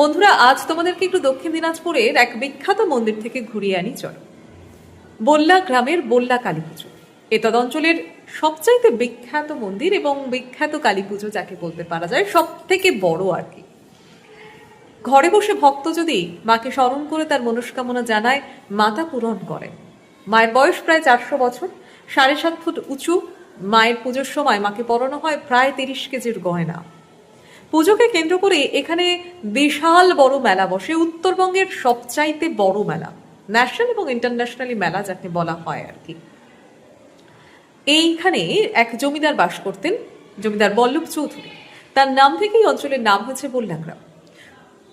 বন্ধুরা, আজ তোমাদেরকে একটু দক্ষিণ দিনাজপুরের এক বিখ্যাত মন্দির থেকে ঘুরিয়ে আনি চল। বল্লা গ্রামের বল্লা কালী পুজো এতদ অঞ্চলের সবচাইতে বিখ্যাত মন্দির এবং বিখ্যাত কালী পুজো যাকে বলতে পারা যায় সব থেকে বড় আর কি। ঘরে বসে ভক্ত যদি মাকে স্মরণ করে তার মনস্কামনা জানায়, মাতা পূরণ করেন। মায়ের বয়স প্রায় চারশো বছর, সাড়ে সাত ফুট উঁচু। মায়ের পুজোর সময় মাকে পরানো হয় প্রায় তিরিশ কেজির গয়না। পুজোকে কেন্দ্র করে এখানে বিশাল বড় মেলা বসে। উত্তরবঙ্গের সবচাইতে বড় মেলা, ন্যাশনাল এবং ইন্টারন্যাশনালি মেলা যাকে বলা হয় আর কি। এইখানে এক জমিদার বাস করতেন, জমিদার বল্লভ চৌধুরী। তার নাম থেকেই অঞ্চলের নাম হয়েছে বল্লাগ্রাম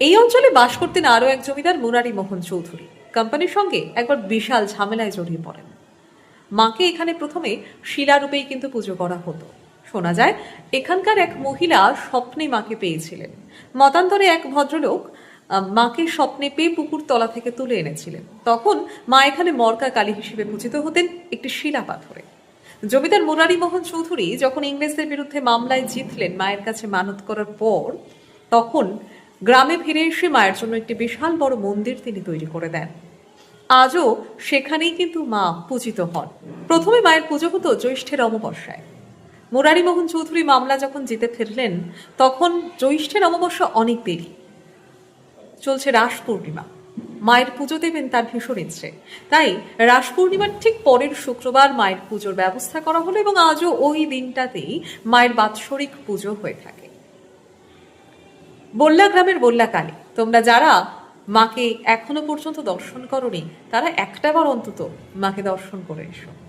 এই অঞ্চলে বাস করতেন আরও এক জমিদার, মুরারি মোহন চৌধুরী। কোম্পানির সঙ্গে একবার বিশাল ঝামেলায় জড়িয়ে পড়েন। মাকে এখানে প্রথমে শিলারূপেই কিন্তু পুজো করা হতো। শোনা যায়, এখানকার এক মহিলা স্বপ্নে মাকে পেয়েছিলেন। মতান্তরে এক ভদ্রলোক মাকে স্বপ্নে পেয়ে পুকুর তলা থেকে তুলে এনেছিলেন। তখন মা এখানে মরকা কালী হিসেবে পূজিত হতেন একটি শিলা পাথরে। জমিদার মুরারি মোহন চৌধুরী যখন ইংরেজদের বিরুদ্ধে মামলায় জিতলেন মায়ের কাছে মানত করার পর, তখন গ্রামে ফিরে এসে মায়ের জন্য একটি বিশাল বড় মন্দির তিনি তৈরি করে দেন। আজও সেখানেই কিন্তু মা পূজিত হন। প্রথমে মায়ের পুজো হতো জ্যৈষ্ঠের অমাবস্যায়। মুরারি মোহন চৌধুরী মামলা যখন জিতে ফিরলেন, তখন জ্যৈষ্ঠের অমাবস্যা অনেক দেরি। চলছে রাস পূর্ণিমা। মায়ের পুজো দেবেন তার ভীষণ ইচ্ছে। তাই রাস পূর্ণিমার ঠিক পরের শুক্রবার মায়ের পুজোর ব্যবস্থা করা হলো এবং আজও ওই দিনটাতেই মায়ের বাৎসরিক পুজো হয়ে থাকে। বল্লা গ্রামের বল্লা কালী, তোমরা যারা মাকে এখনও পর্যন্ত দর্শন করনি, তারা একটাবার অন্তত মাকে দর্শন করে এসো।